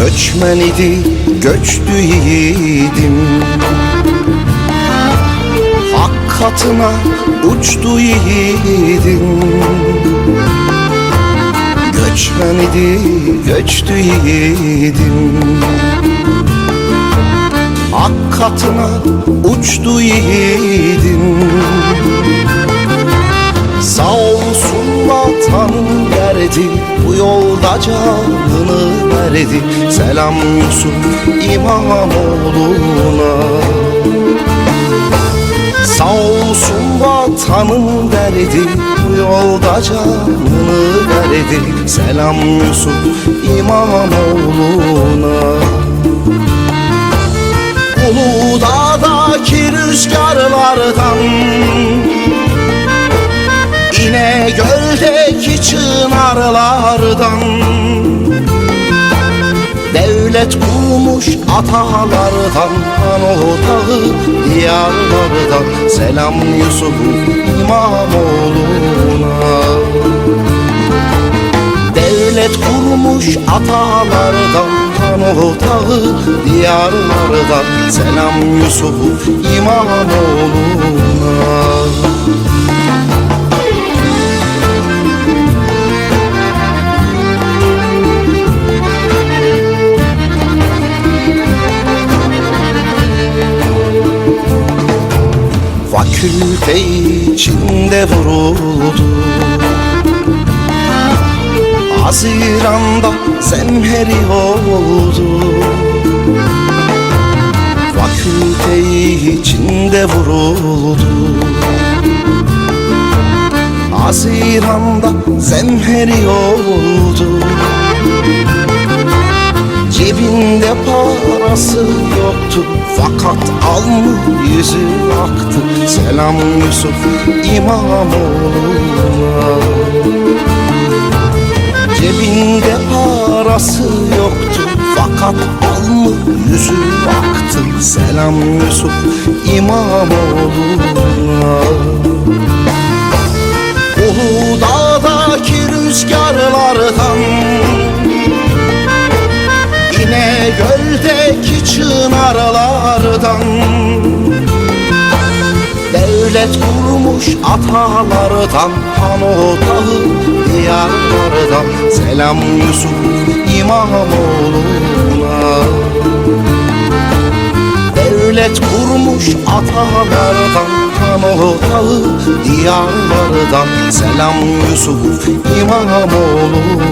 Göçmen idi, göçtü yiğidim. Hak katına uçtu yiğidim. Göçmen idi, göçtü yiğidim. Hak katına uçtu yiğidim yolda canını verdi. Selam Yusuf İmamoğlu'na Sağ olsun vatanın verdi Bu yolda canını verdi. Selam Yusuf İmamoğlu'na Uludağ'daki rüzgarlardan Yine göldeki Devlet kurmuş atalardan o dağı diyarlardan. Selam Yusuf İmamoğlu'na. Devlet kurmuş atalardan o dağı diyarlardan. Selam Yusuf İmamoğlu'na Fakülte içinde vuruldu. Haziranda zemheri oldu. Fakülte içinde vuruldu. Haziranda zemheri oldu Cebinde parası yoktu. Fakat alnı yüzü aktı. Selam Yusuf İmamoğlu'na Cebinde parası yoktu. Fakat alnı yüzü aktı. Selam Yusuf İmamoğlu'na çınarlardan Devlet kurmuş atalardan Han o dağı diyarlardan. Selam Yusuf İmamoğlu'na. Devlet kurmuş atalardan Han o dağı diyarlardan. Selam Yusuf İmamoğlu'na